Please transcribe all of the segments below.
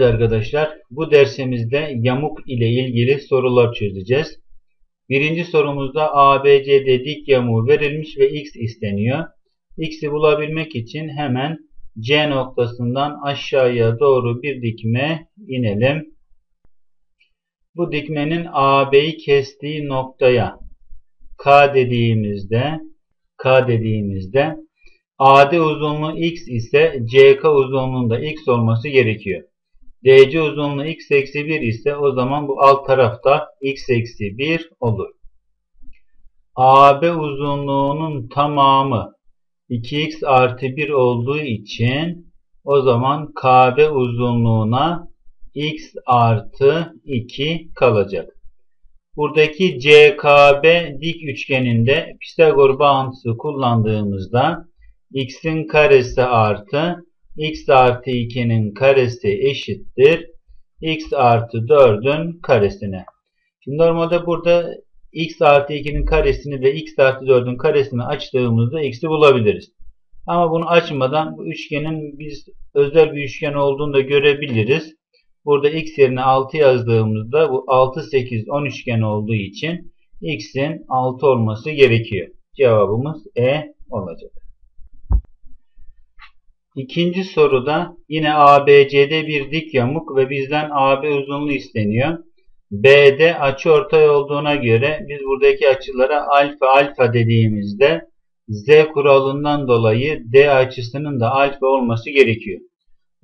Evet arkadaşlar, bu dersimizde yamuk ile ilgili sorular çözeceğiz. Birinci sorumuzda ABCD dik yamuğu verilmiş ve x isteniyor. X'i bulabilmek için hemen C noktasından aşağıya doğru bir dikme inelim. Bu dikmenin AB'yi kestiği noktaya K dediğimizde K dediğimizde AD uzunluğu x ise CK uzunluğunda x olması gerekiyor. DC uzunluğu x eksi 1 ise o zaman bu alt tarafta x eksi 1 olur. AB uzunluğunun tamamı 2x artı 1 olduğu için o zaman KB uzunluğuna x artı 2 kalacak. Buradaki CKB dik üçgeninde Pisagor bağıntısı kullandığımızda x'in karesi artı x artı 2'nin karesi eşittir. x artı 4'ün karesine. Şimdi normalde burada x artı 2'nin karesini ve x artı 4'ün karesini açtığımızda x'i bulabiliriz. Ama bunu açmadan bu üçgenin biz özel bir üçgen olduğunu da görebiliriz. Burada x yerine 6 yazdığımızda bu 6, 8, 10 üçgen olduğu için x'in 6 olması gerekiyor. Cevabımız E olacak. İkinci soruda yine ABC'de bir dik yamuk ve bizden AB uzunluğu isteniyor. BD açı ortay olduğuna göre biz buradaki açılara alfa alfa dediğimizde Z kuralından dolayı D açısının da alfa olması gerekiyor.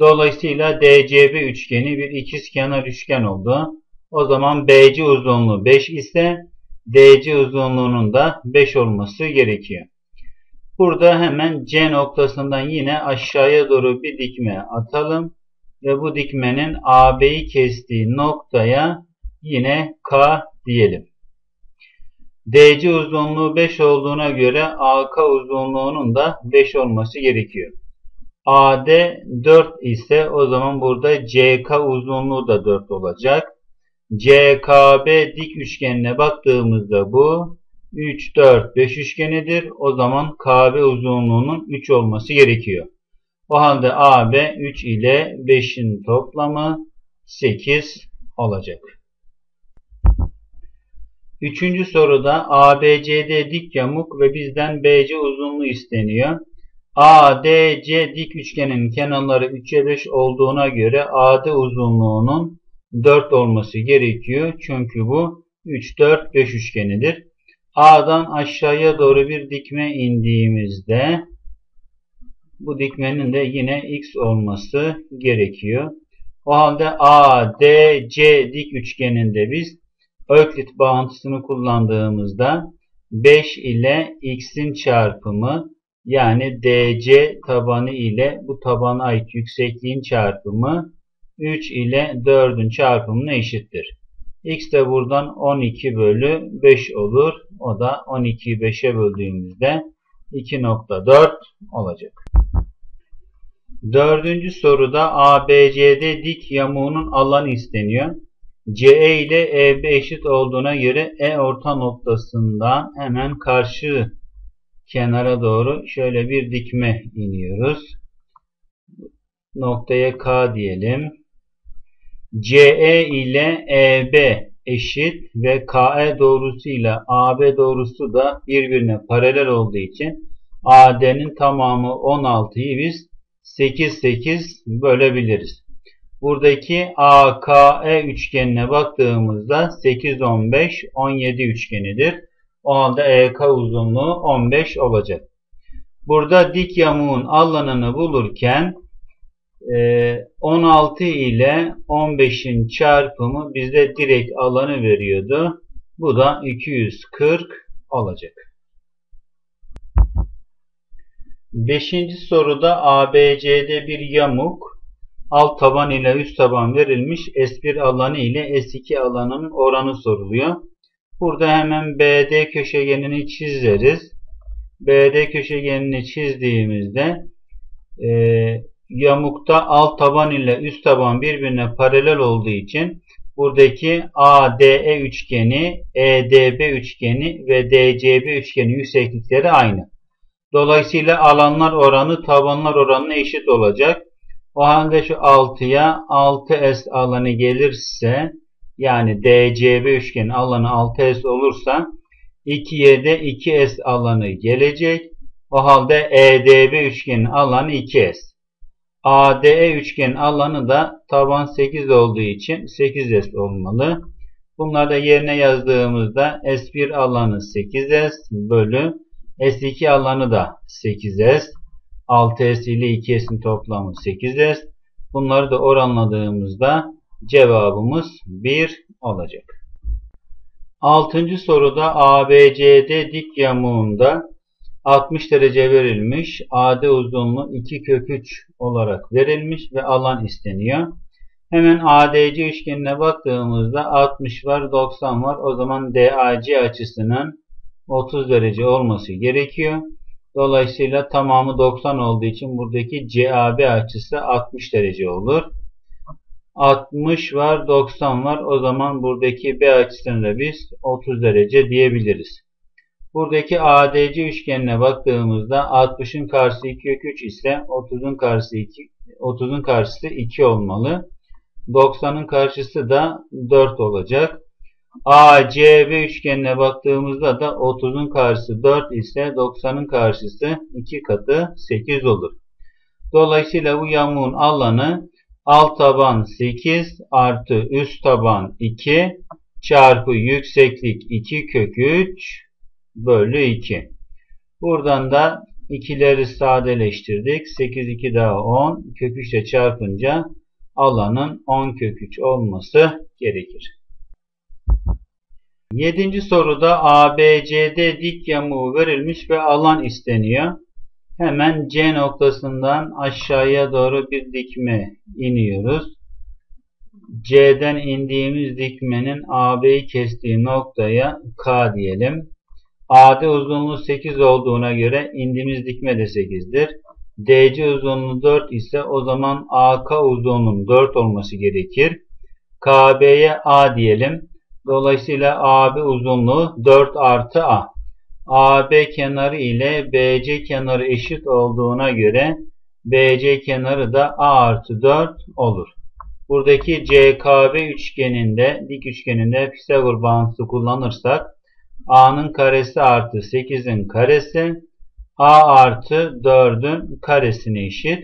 Dolayısıyla DCB üçgeni bir ikizkenar üçgen oldu. O zaman BC uzunluğu 5 ise DC uzunluğunun da 5 olması gerekiyor. Burada hemen C noktasından yine aşağıya doğru bir dikme atalım. Ve bu dikmenin AB'yi kestiği noktaya yine K diyelim. DC uzunluğu 5 olduğuna göre AK uzunluğunun da 5 olması gerekiyor. AD 4 ise o zaman burada CK uzunluğu da 4 olacak. CKB dik üçgenine baktığımızda bu 3, 4, 5 üçgenidir. O zaman KB uzunluğunun 3 olması gerekiyor. O halde AB 3 ile 5'in toplamı 8 olacak. Üçüncü soruda ABCD dik yamuk ve bizden BC uzunluğu isteniyor. ADC dik üçgenin kenarları 3'e 5 olduğuna göre AD uzunluğunun 4 olması gerekiyor. Çünkü bu 3, 4, 5 üçgenidir. A'dan aşağıya doğru bir dikme indiğimizde bu dikmenin de yine x olması gerekiyor. O halde ADC dik üçgeninde biz Öklit bağıntısını kullandığımızda 5 ile x'in çarpımı yani DC tabanı ile bu tabana ait yüksekliğin çarpımı 3 ile 4'ün çarpımına eşittir. X de buradan 12 bölü 5 olur. O da 12'yi 5'e böldüğümüzde 2.4 olacak. Dördüncü soruda ABCD dik yamuğunun alanı isteniyor. CE ile EB eşit olduğuna göre E orta noktasından hemen karşı kenara doğru şöyle bir dikme iniyoruz. Noktaya K diyelim. CE ile EB eşit ve KE doğrusu ile AB doğrusu da birbirine paralel olduğu için AD'nin tamamı 16'yı biz 8 8 bölebiliriz. Buradaki AKE üçgenine baktığımızda 8 15 17 üçgenidir. O halde EK uzunluğu 15 olacak. Burada dik yamuğun alanını bulurken 16 ee, ile 15'in çarpımı bize direkt alanı veriyordu. Bu da 240 olacak. Beşinci soruda ABC'de bir yamuk alt taban ile üst taban verilmiş S1 alanı ile S2 alanının oranı soruluyor. Burada hemen BD köşegenini çizeriz. BD köşegenini çizdiğimizde e, yamukta alt taban ile üst taban birbirine paralel olduğu için buradaki ADE üçgeni, EDB üçgeni ve DCB üçgeni yükseklikleri aynı. Dolayısıyla alanlar oranı tabanlar oranına eşit olacak. O halde şu 6'ya 6S alanı gelirse yani DCB üçgenin alanı 6S olursa 2'ye de 2S alanı gelecek. O halde EDB üçgenin alanı 2S. ADE üçgenin alanı da taban 8 olduğu için 8S olmalı. Bunları da yerine yazdığımızda S1 alanı 8S bölü S2 alanı da 8S. 6S ile 2S'in toplamı 8S. Bunları da oranladığımızda cevabımız 1 olacak. Altıncı soruda ABCD dik yamuğunda 60 derece verilmiş. AD uzunluğu 2 kök 3 olarak verilmiş ve alan isteniyor. Hemen ADC üçgenine baktığımızda 60 var, 90 var. O zaman DAC açısının 30 derece olması gerekiyor. Dolayısıyla tamamı 90 olduğu için buradaki CAB açısı 60 derece olur. 60 var, 90 var. O zaman buradaki B açısını da biz 30 derece diyebiliriz. Buradaki ADC üçgenine baktığımızda 60'ın karşısı 2 kök 3 ise 30'un karşısı 2 30'un karşısı 2 olmalı. 90'ın karşısı da 4 olacak. ACB üçgenine baktığımızda da 30'un karşısı 4 ise 90'ın karşısı 2 katı 8 olur. Dolayısıyla bu yamuğun alanı alt taban 8 artı üst taban 2 çarpı yükseklik 2 kök 3 bölü 2. Buradan da ikileri sadeleştirdik. 8 2 daha 10 kök 3 ile çarpınca alanın 10 kök 3 olması gerekir. Yedinci soruda ABCD dik yamuğu verilmiş ve alan isteniyor. Hemen C noktasından aşağıya doğru bir dikme iniyoruz. C'den indiğimiz dikmenin AB'yi kestiği noktaya K diyelim. AD uzunluğu 8 olduğuna göre indiğimiz dikme de 8'dir. DC uzunluğu 4 ise o zaman AK uzunluğunun 4 olması gerekir. KB'ye A diyelim. Dolayısıyla AB uzunluğu 4 artı A. AB kenarı ile BC kenarı eşit olduğuna göre BC kenarı da A artı 4 olur. Buradaki CKB üçgeninde, dik üçgeninde Pisagor bağıntısı kullanırsak A'nın karesi artı 8'in karesi A artı 4'ün karesine eşit.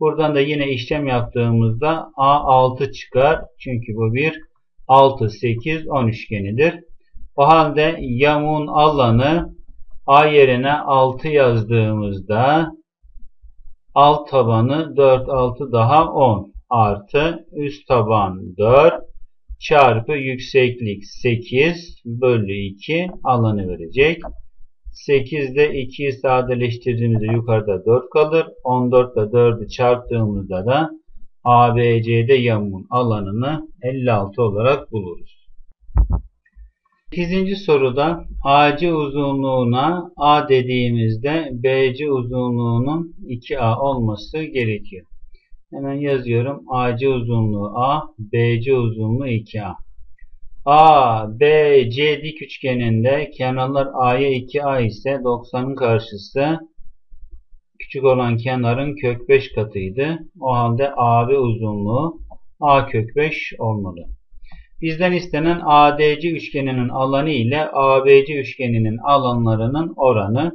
Buradan da yine işlem yaptığımızda A 6 çıkar. Çünkü bu bir 6, 8, 10 üçgenidir. O halde yamuğun alanı A yerine 6 yazdığımızda alt tabanı 4, 6 daha 10 artı üst taban 4 çarpı yükseklik 8 bölü 2 alanı verecek. 8'de 2'yi sadeleştirdiğimizde yukarıda 4 kalır. 14 ile 4'ü çarptığımızda da ABCD yamuğun alanını 56 olarak buluruz. 8. soruda AC uzunluğuna A dediğimizde BC uzunluğunun 2A olması gerekiyor. Hemen yazıyorum. AC uzunluğu A, BC uzunluğu 2A. A, B, C dik üçgeninde kenarlar A'ya 2A ise 90'ın karşısı küçük olan kenarın kök 5 katıydı. O halde AB uzunluğu A kök 5 olmalı. Bizden istenen ADC üçgeninin alanı ile ABC üçgeninin alanlarının oranı.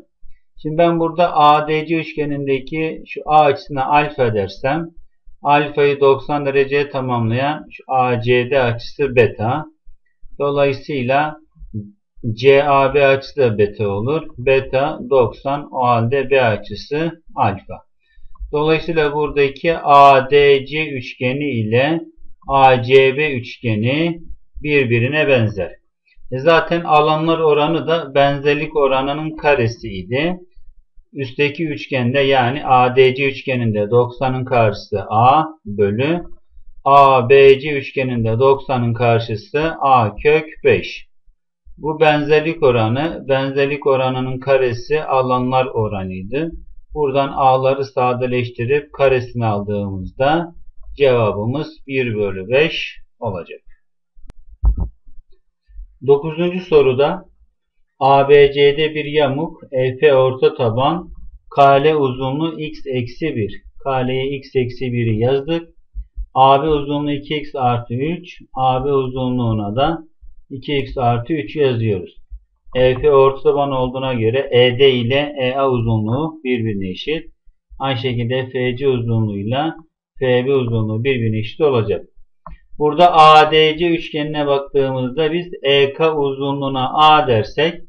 Şimdi ben burada ADC üçgenindeki şu A açısına alfa dersem alfayı 90 dereceye tamamlayan şu ACD açısı beta. Dolayısıyla CAB açısı da beta olur. Beta 90 o halde B açısı alfa. Dolayısıyla buradaki ADC üçgeni ile ACB üçgeni birbirine benzer. E zaten alanlar oranı da benzerlik oranının karesiydi. Üstteki üçgende yani ADC üçgeninde 90'ın karşısı A bölü ABC üçgeninde 90'ın karşısı A kök 5. Bu benzerlik oranı, benzerlik oranının karesi alanlar oranıydı. Buradan A'ları sadeleştirip karesini aldığımızda cevabımız 1 bölü 5 olacak. 9. soruda ABC'de bir yamuk, EF orta taban, KL uzunluğu x eksi 1. Kaleye x eksi 1'i yazdık. AB uzunluğu 2x artı 3. AB uzunluğuna da 2x artı 3 yazıyoruz. EF ortaban olduğuna göre ED ile EA uzunluğu birbirine eşit. Aynı şekilde FC uzunluğuyla FB uzunluğu birbirine eşit olacak. Burada ADC üçgenine baktığımızda biz EK uzunluğuna A dersek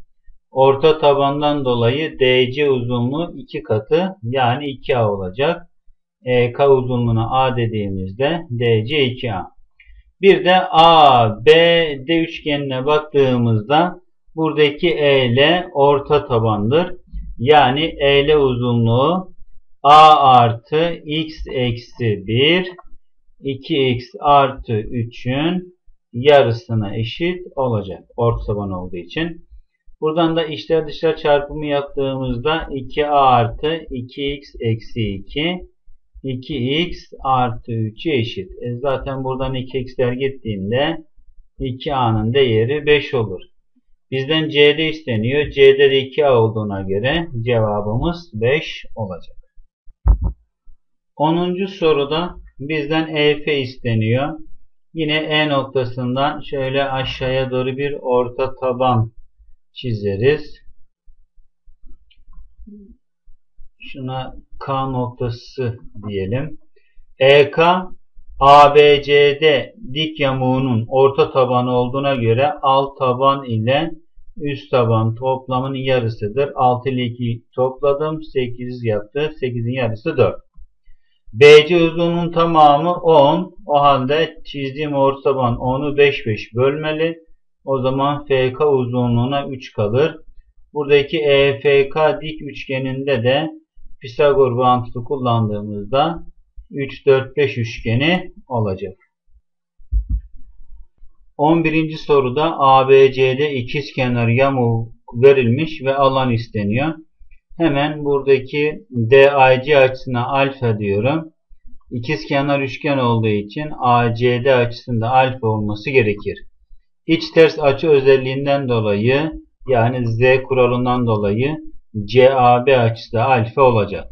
orta tabandan dolayı DC uzunluğu 2 katı yani 2A olacak. EK uzunluğuna A dediğimizde DC 2A. Bir de A, B, D üçgenine baktığımızda buradaki EL orta tabandır. Yani EL uzunluğu A artı X eksi 1 2x artı 3'ün yarısına eşit olacak. Orta taban olduğu için. Buradan da içler dışlar çarpımı yaptığımızda 2a artı 2x eksi 2 2x artı 3'e eşit. E zaten buradan 2x'ler gittiğinde 2a'nın değeri 5 olur. Bizden CD isteniyor. C'de de 2a olduğuna göre cevabımız 5 olacak. 10. soruda bizden EF isteniyor. Yine E noktasından şöyle aşağıya doğru bir orta taban çizeriz. Şuna K noktası diyelim. EK ABCD dik yamuğunun orta tabanı olduğuna göre alt taban ile üst taban toplamının yarısıdır. 6 ile 2 topladım. 8 yaptı. 8'in yarısı 4. BC uzunluğunun tamamı 10. O halde çizdiğim orta taban 10'u 5 5 bölmeli. O zaman FK uzunluğuna 3 kalır. Buradaki EFK dik üçgeninde de Pisagor bağıntısı kullandığımızda 3, 4, 5 üçgeni olacak. 11. soruda ABCD ikizkenar yamuk verilmiş ve alan isteniyor. Hemen buradaki DAC açısına alfa diyorum. İkizkenar üçgen olduğu için ACD açısında alfa olması gerekir. İç ters açı özelliğinden dolayı yani Z kuralından dolayı CAB açısı da alfa olacak.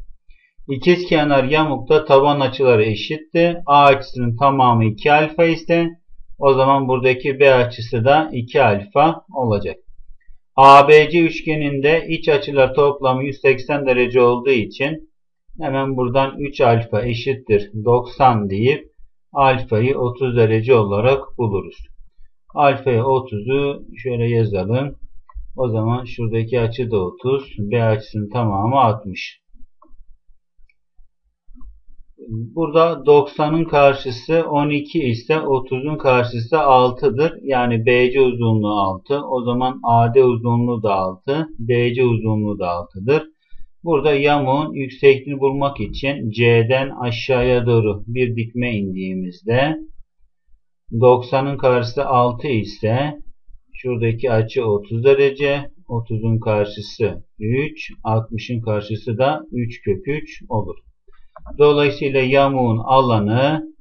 İkizkenar yamukta taban açıları eşitti. A açısının tamamı 2 alfa ise o zaman buradaki B açısı da 2 alfa olacak. ABC üçgeninde iç açılar toplamı 180 derece olduğu için hemen buradan 3 alfa eşittir 90 deyip alfayı 30 derece olarak buluruz. Alfaya 30'u şöyle yazalım. O zaman şuradaki açı da 30. B açısının tamamı 60. Burada 90'ın karşısı 12 ise 30'un karşısı 6'dır. Yani BC uzunluğu 6. O zaman AD uzunluğu da 6. BC uzunluğu da 6'dır. Burada yamuğun yüksekliğini bulmak için C'den aşağıya doğru bir dikme indiğimizde 90'ın karşısı 6 ise şuradaki açı 30 derece. 30'un karşısı 3. 60'ın karşısı da 3 kök 3 olur. Dolayısıyla yamuğun alanı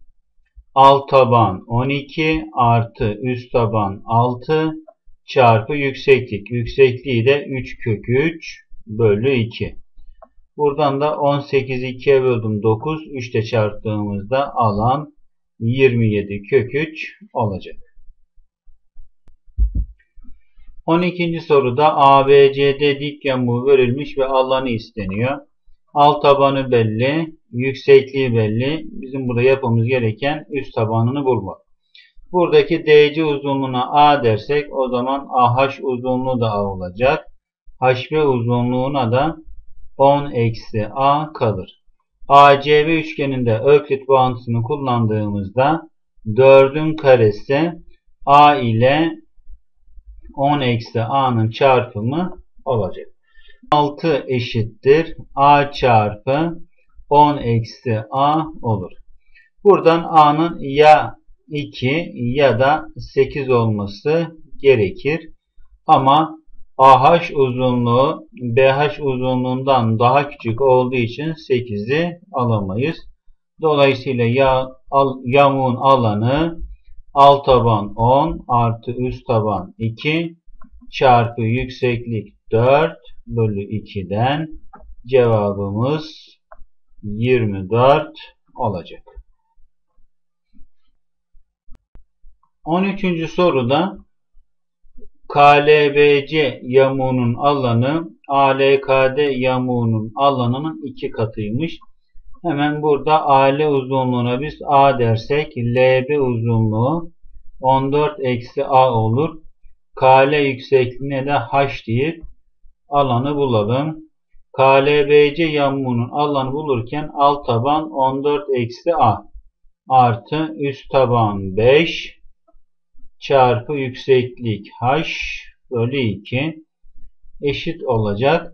alt taban 12 artı üst taban 6 çarpı yükseklik. Yüksekliği de 3 kök 3 bölü 2. Buradan da 18'i 2'ye böldüm 9. 3 ile çarptığımızda alan 27 kök 3 olacak. 12. soruda ABCD dik yamuğu verilmiş ve alanı isteniyor. Alt tabanı belli, yüksekliği belli. Bizim burada yapmamız gereken üst tabanını bulmak. Buradaki DC uzunluğuna A dersek o zaman AH uzunluğu da A olacak. HB uzunluğuna da 10 eksi A kalır. ACB üçgeninde Öklit bağıntısını kullandığımızda 4'ün karesi A ile 10 eksi A'nın çarpımı olacak. 6 eşittir A çarpı 10 eksi A olur. Buradan A'nın ya 2 ya da 8 olması gerekir. Ama AH uzunluğu BH uzunluğundan daha küçük olduğu için 8'i alamayız. Dolayısıyla ya, al, yamuğun alanı alt taban 10 artı üst taban 2 çarpı yükseklik 4 bölü 2'den cevabımız 24 olacak. 13. soruda KLBC yamuğunun alanı ALKD yamuğunun alanının iki katıymış. Hemen burada AL uzunluğuna biz A dersek LB uzunluğu 14 eksi A olur. KL yüksekliğine de H deyip alanı bulalım. KLBC yamuğunun alanı bulurken alt taban 14 eksi A artı üst taban 5 çarpı yükseklik H bölü 2 eşit olacak.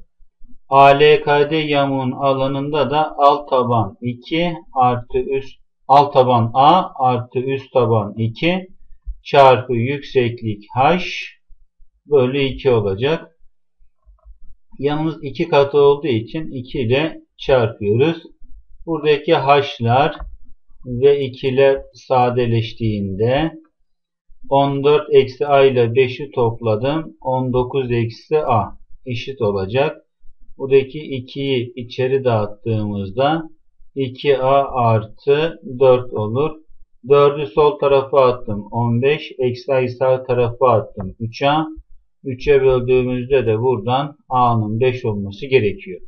ALKD yamuğun alanında da alt taban 2 artı üst alt taban A artı üst taban 2 çarpı yükseklik H bölü 2 olacak. Yanımız 2 katı olduğu için 2 ile çarpıyoruz. Buradaki h'lar ve 2'ler sadeleştiğinde 14 eksi a ile 5'i topladım. 19 eksi a eşit olacak. Buradaki 2'yi içeri dağıttığımızda 2a artı 4 olur. 4'ü sol tarafa attım. 15 eksi a'yı sağ tarafa attım. 3a 3'e böldüğümüzde de buradan a'nın 5 olması gerekiyor.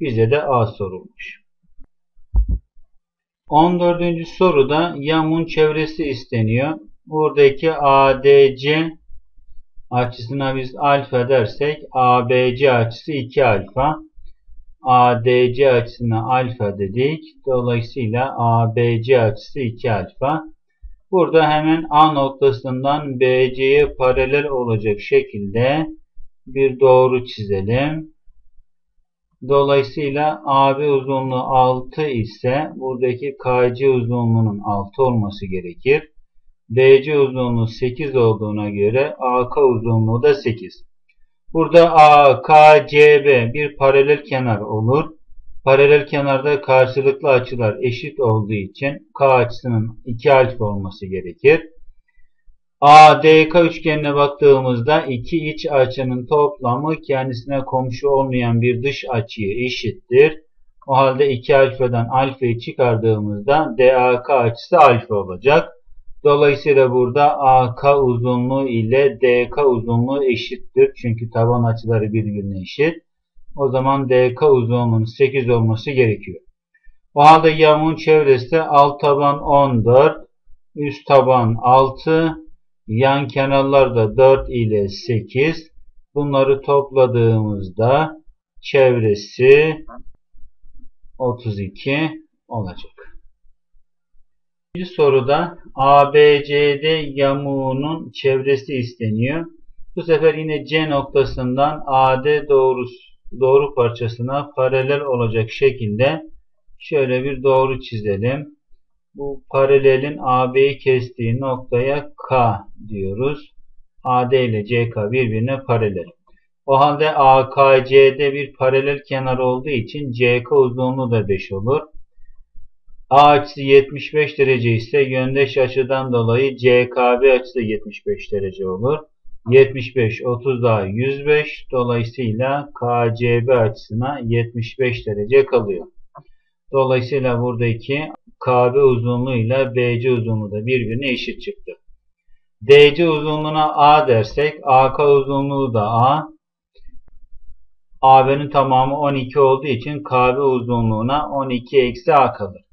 Bize de a sorulmuş. 14. soruda yamun çevresi isteniyor. Buradaki ADC açısına biz alfa dersek ABC açısı 2 alfa. ADC açısına alfa dedik. Dolayısıyla ABC açısı 2 alfa. Burada hemen A noktasından BC'ye paralel olacak şekilde bir doğru çizelim. Dolayısıyla AB uzunluğu 6 ise buradaki KC uzunluğunun 6 olması gerekir. BC uzunluğu 8 olduğuna göre AK uzunluğu da 8. Burada AKCB bir paralel kenar olur. Paralel kenarda karşılıklı açılar eşit olduğu için K açısının 2 alfa olması gerekir. ADK üçgenine baktığımızda iki iç açının toplamı kendisine komşu olmayan bir dış açıya eşittir. O halde 2 alfadan alfayı çıkardığımızda DAK açısı alfa olacak. Dolayısıyla burada AK uzunluğu ile DK uzunluğu eşittir. Çünkü taban açıları birbirine eşit. O zaman DK uzunluğunun 8 olması gerekiyor. O halde yamuğun çevresi alt taban 14, üst taban 6, yan kenarlar da 4 ile 8. Bunları topladığımızda çevresi 32 olacak. Bir soruda ABCD yamuğunun çevresi isteniyor. Bu sefer yine C noktasından AD doğrusu doğru parçasına paralel olacak şekilde şöyle bir doğru çizelim. Bu paralelin AB'yi kestiği noktaya K diyoruz. AD ile CK birbirine paralel. O halde AKC'de bir paralel kenar olduğu için CK uzunluğu da 5 olur. A açısı 75 derece ise yöndeş açıdan dolayı CKB açısı 75 derece olur. 75, 30 daha 105. Dolayısıyla KCB açısına 75 derece kalıyor. Dolayısıyla buradaki KB uzunluğu ile BC uzunluğu da birbirine eşit çıktı. DC uzunluğuna A dersek AK uzunluğu da A. AB'nin tamamı 12 olduğu için KB uzunluğuna 12 eksi A kalır.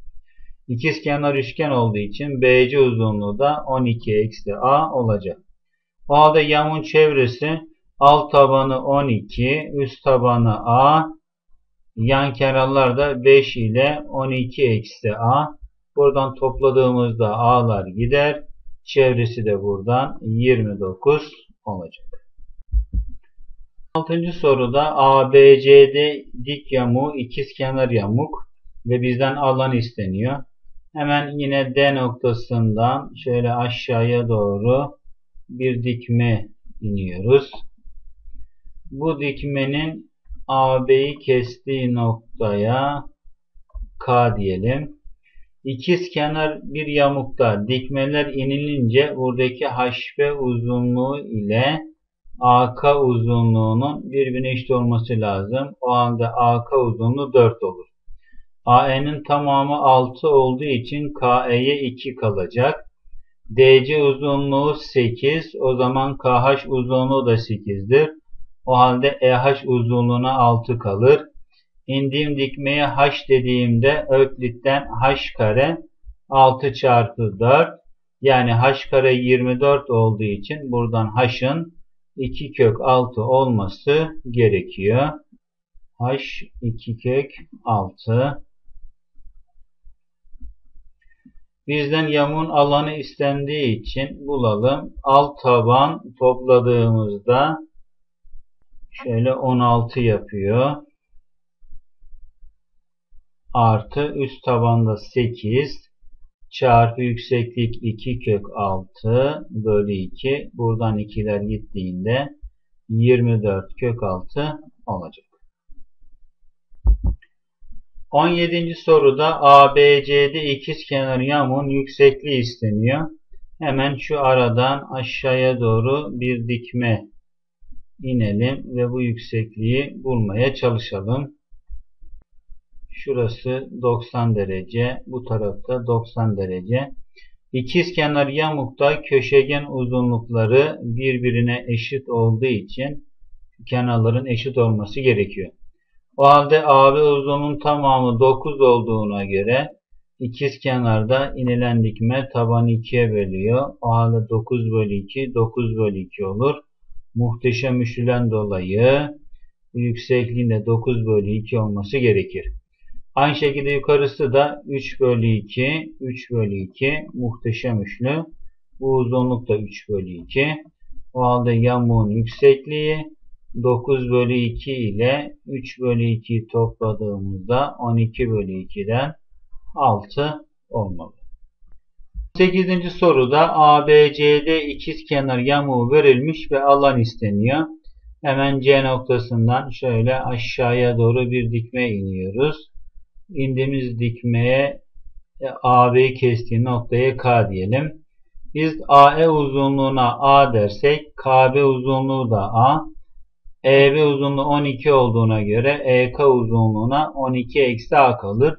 İkizkenar üçgen olduğu için BC uzunluğu da 12 eksi A olacak. O halde yamun çevresi alt tabanı 12, üst tabanı A, yan kenarlar da 5 ile 12 eksi A. Buradan topladığımızda A'lar gider. Çevresi de buradan 29 olacak. 6. soruda ABCD dik yamuk, ikizkenar yamuk ve bizden alan isteniyor. Hemen yine D noktasından şöyle aşağıya doğru bir dikme iniyoruz. Bu dikmenin AB'yi kestiği noktaya K diyelim. İkiz kenar bir yamukta dikmeler inilince buradaki HB uzunluğu ile AK uzunluğunun birbirine eşit olması lazım. O halde AK uzunluğu 4 olur. AE'nin tamamı 6 olduğu için KE'ye 2 kalacak. DC uzunluğu 8. O zaman KH uzunluğu da 8'dir. O halde EH uzunluğuna 6 kalır. İndiğim dikmeye H dediğimde Öklit'ten H kare 6 çarpı 4 yani H kare 24 olduğu için buradan H'ın 2 kök 6 olması gerekiyor. H 2 kök 6 Bizden yamun alanı istendiği için bulalım. Alt taban topladığımızda şöyle 16 yapıyor. Artı üst tabanda 8 çarpı yükseklik 2 kök 6 bölü 2. Buradan 2'ler gittiğinde 24 kök 6 olacak. 17. soruda ABC'de ikizkenar yamuğun yüksekliği isteniyor. Hemen şu aradan aşağıya doğru bir dikme inelim ve bu yüksekliği bulmaya çalışalım. Şurası 90 derece, bu tarafta 90 derece. İkizkenar yamukta köşegen uzunlukları birbirine eşit olduğu için kenarların eşit olması gerekiyor. O halde AB uzunluğun tamamı 9 olduğuna göre ikiz kenarda inilen dikme tabanı 2'ye bölüyor. O halde 9 bölü 2 9 bölü 2 olur. Muhteşem üçlüden dolayı yüksekliğinde 9 bölü 2 olması gerekir. Aynı şekilde yukarısı da 3 bölü 2 3 bölü 2 muhteşem üçlü. Bu uzunluk da 3 bölü 2. O halde yamuğun yüksekliği 9 bölü 2 ile 3 bölü 2'yi topladığımızda 12 bölü 2'den 6 olmalı. 8. soruda ABCD ikizkenar yamuğu verilmiş ve alan isteniyor. Hemen C noktasından şöyle aşağıya doğru bir dikme iniyoruz. İndiğimiz dikmeye AB kestiği noktaya K diyelim. Biz AE uzunluğuna A dersek KB uzunluğu da A. EB uzunluğu 12 olduğuna göre EK uzunluğuna 12 eksi A kalır.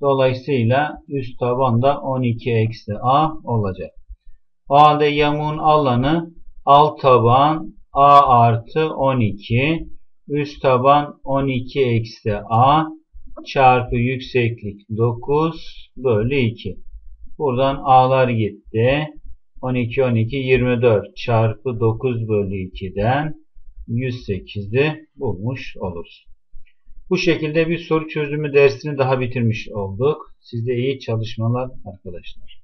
Dolayısıyla üst taban da 12 eksi A olacak. O halde yamuğun alanı alt taban A artı 12 üst taban 12 eksi A çarpı yükseklik 9 bölü 2. Buradan A'lar gitti. 12 12 24 çarpı 9 bölü 2'den 108'i bulmuş oluruz. Bu şekilde bir soru çözümü dersini daha bitirmiş olduk. Size iyi çalışmalar arkadaşlar.